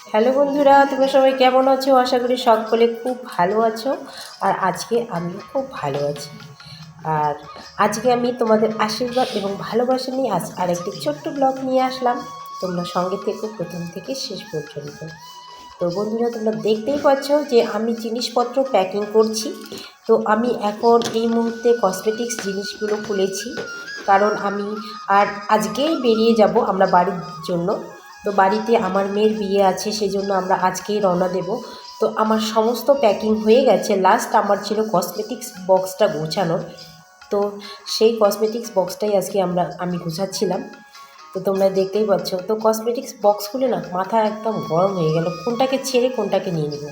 Hello বন্ধুরা, তোমরা সবাই কেমন আছো? আশা করি সকলে খুব ভালো আছো আর আজকে আমি খুব ভালো আছি। আর আজকে আমি তোমাদের আশীর্বাদ এবং ভালোবাসা নিয়ে আজ আরেকটি ছোট্ট ব্লগ নিয়ে আসলাম। তোমরা সঙ্গে থেকে, প্রথম থেকে শেষ পর্যন্ত। তো বন্ধুরা, তোমরা দেখতেই পাচ্ছ যে আমি জিনিসপত্র প্যাকিং করছি। তো আমি এখন এই মুহূর্তে কসমেটিক্স জিনিসগুলো খুলেছি। কারণ আমি আর আজকেই বেরিয়ে যাব আমরা বাড়ির জন্য। তো বাড়িতে আমার মেয়ের বিয়ে আছে সেই জন্য আমরা আজকেই রওনা দেব। তো আমার সমস্ত প্যাকিং হয়ে গেছে। লাস্ট আমার ছিল কসমেটিক্স বক্সটা গোছানোর। তো সেই কসমেটিক্স বক্সটাই আজকে আমরা, আমি গোছাচ্ছিলাম। তো তোমরা দেখতেই পাচ্ছ। তো কসমেটিক্স বক্স খুলে না, মাথা একদম গরম হয়ে গেল। কোনটাকে ছেড়ে কোনটাকে নিয়ে নেব।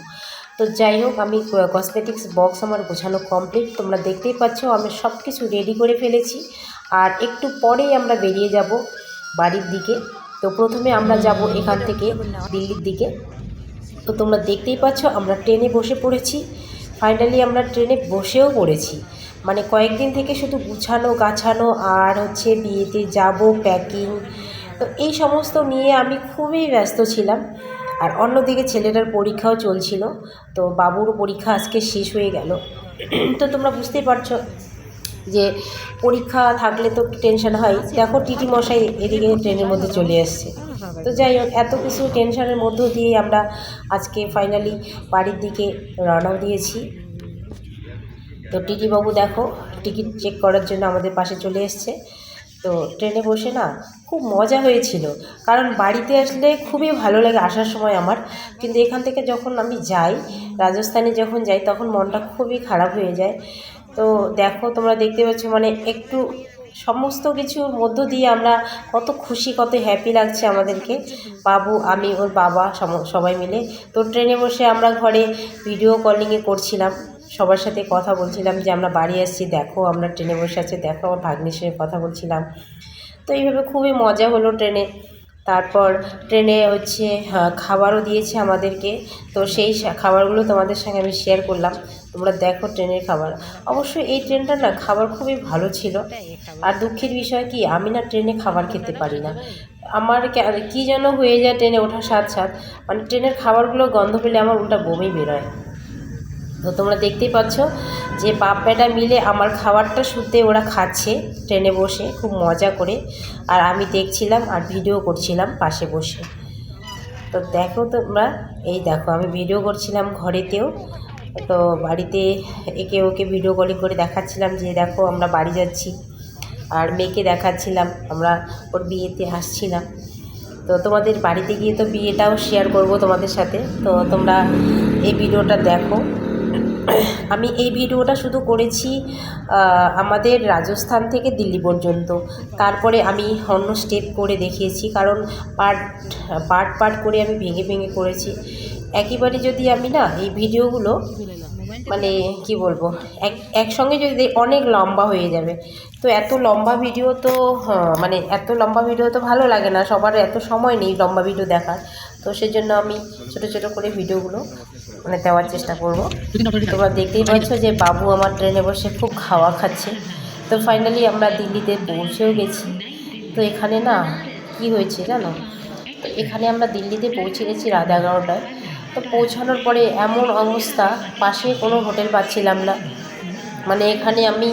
তো যাই হোক, আমি কসমেটিক্স বক্স আমার গোছানো কমপ্লিট তোমরা দেখতেই পাচ্ছ, আমি সব কিছু রেডি করে ফেলেছি। আর একটু পরেই আমরা বেরিয়ে যাব বাড়ির দিকে। তো প্রথমে আমরা যাব এখান থেকে দিল্লির দিকে। তো তোমরা দেখতেই পাচ্ছ, আমরা ট্রেনে বসে পড়েছি। ফাইনালি আমরা ট্রেনে বসেও পড়েছি। মানে কয়েকদিন থেকে শুধু গুছানো, গাছানো আর হচ্ছে বিয়েতে যাব প্যাকিং তো এই সমস্ত নিয়ে আমি খুবই ব্যস্ত ছিলাম। আর অন্যদিকে ছেলেটার পরীক্ষাও চলছিল। তো বাবুর পরীক্ষা আজকে শেষ হয়ে গেল। তো তোমরা বুঝতেই পারছ যে পরীক্ষা থাকলে তো টেনশন হয়। দেখো টিটি মশাই এদিকে ট্রেনের মধ্যে চলে এসছে। তো যাই হোক, এত কিছু টেনশনের মধ্য দিয়ে আমরা আজকে ফাইনালি বাড়ির দিকে রওনাও দিয়েছি। তো টিটি বাবু দেখো, টিকিট চেক করার জন্য আমাদের পাশে চলে এসছে। তো ট্রেনে বসে না খুব মজা হয়েছিল। কারণ বাড়িতে আসলে খুবই ভালো লাগে আসার সময় আমার। কিন্তু এখান থেকে যখন আমি যাই, রাজস্থানে যখন যাই, তখন মনটা খুবই খারাপ হয়ে যায়। তো দেখো, তোমরা দেখতে পাচ্ছ মানে একটু সমস্ত কিছুর মধ্য দিয়ে আমরা কত খুশি, কত হ্যাপি লাগছে আমাদেরকে। বাবু, আমি, ওর বাবা সবাই মিলে। তো ট্রেনে বসে আমরা ঘরে ভিডিও কলিংয়ে করছিলাম। সবার সাথে কথা বলছিলাম যে, আমরা বাড়ি আসছি, দেখো, আমরা ট্রেনে বসে আছি, দেখো, আমার ভাগ্নির সঙ্গে কথা বলছিলাম। তো এইভাবে খুবই মজা হলো ট্রেনে। তারপর ট্রেনে হচ্ছে খাবারও দিয়েছে আমাদেরকে। তো সেই খাবারগুলো তোমাদের সঙ্গে আমি শেয়ার করলাম। তোমরা দেখো ট্রেনের খাবার। অবশ্যই এই ট্রেনটা না, খাবার খুবই ভালো ছিল। আর দুঃখের বিষয় কি, আমি না ট্রেনে খাবার খেতে পারি না। আমার কে- কী যেন হয়ে যায় ট্রেনে ওঠার সাথ সাথ। মানে ট্রেনের খাবারগুলো গন্ধ পেলে আমার উল্টা বমি বেরোয়। তো তোমরা দেখতেই পাচ্ছ যে বাপ বেটা মিলে আমার খাবারটা শুতে ওরা খাচ্ছে ট্রেনে বসে, খুব মজা করে। আর আমি দেখছিলাম আর ভিডিও করছিলাম পাশে বসে। তো দেখো তোমরা, এই দেখো আমি ভিডিও করছিলাম ঘরেতেও। তো বাড়িতে একে ওকে ভিডিও কলিং করে দেখাচ্ছিলাম যে দেখো আমরা বাড়ি যাচ্ছি। আর মেয়েকে দেখাচ্ছিলাম, আমরা ওর বিয়েতে আসছিলাম। তো তোমাদের বাড়িতে গিয়ে তো বিয়েটাও শেয়ার করব তোমাদের সাথে। তো তোমরা এই ভিডিওটা দেখো। আমি এই ভিডিওটা শুধু করেছি আমাদের রাজস্থান থেকে দিল্লি পর্যন্ত। তারপরে আমি অন্য স্টেপ করে দেখিয়েছি, কারণ পার্ট পার্ট পার্ট করে আমি ভেঙে ভেঙে করেছি। একেবারে যদি আমি না এই ভিডিওগুলো মানে কি বলব? এক একসঙ্গে যদি অনেক লম্বা হয়ে যাবে। তো এত লম্বা ভিডিও তো হ্যাঁ, মানে এত লম্বা ভিডিও তো ভালো লাগে না। সবার এত সময় নেই লম্বা ভিডিও দেখার। তো সেজন্য আমি ছোট ছোট করে ভিডিওগুলো মানে দেওয়ার চেষ্টা করব। তোমরা দেখতেই পাচ্ছ যে বাবু আমার ট্রেনে বসে খুব খাওয়া খাচ্ছে। তো ফাইনালি আমরা দিল্লিতে পৌঁছেও গেছি। তো এখানে না কি হয়েছে জানো? তো এখানে আমরা দিল্লিতে পৌঁছে গেছি রাত এগারোটায় তো পৌঁছানোর পরে এমন অবস্থা পাশে কোনো হোটেল পাচ্ছিলাম না। মানে এখানে আমি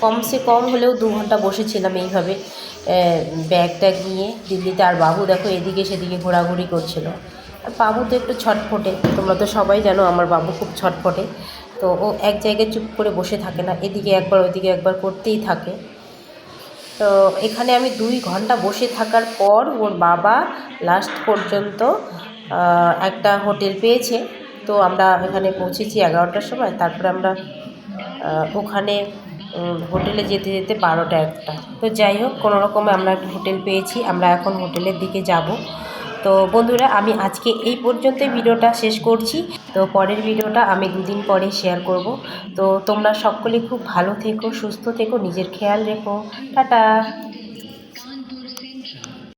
কমসে কম হলেও দু ঘণ্টা বসেছিলাম এইভাবে। আহ, ব্যাগ ট্যাগ নিয়ে দিল্লিতে আর বাবু দেখো এদিকে সেদিকে ঘোরাঘুরি করছিল। আর বাবু তো একটু ছটফটে তোমরা তো সবাই জানো আমার বাবু খুব ছটফটে। তো ও এক জায়গায় চুপ করে বসে থাকে না এদিকে একবার ওইদিকে একবার করতেই থাকে। তো এখানে আমি দুই ঘণ্টা বসে থাকার পর ওর বাবা লাস্ট পর্যন্ত একটা হোটেল পেয়েছে। তো আমরা এখানে পৌঁছেছি এগারোটার সময়। তারপরে আমরা ওখানে হোটেলে যেতে যেতে বারোটা একটা। তো যাই হোক, কোনো রকমে আমরা একটা হোটেল পেয়েছি। আমরা এখন হোটেলের দিকে যাব। তো বন্ধুরা, আমি আজকে এই পর্যন্তই ভিডিওটা শেষ করছি। তো পরের ভিডিওটা আমি দুদিন পরে শেয়ার করব। তো তোমরা সকলে খুব ভালো থেকো, সুস্থ থেকো, নিজের খেয়াল রেখো। টাটা!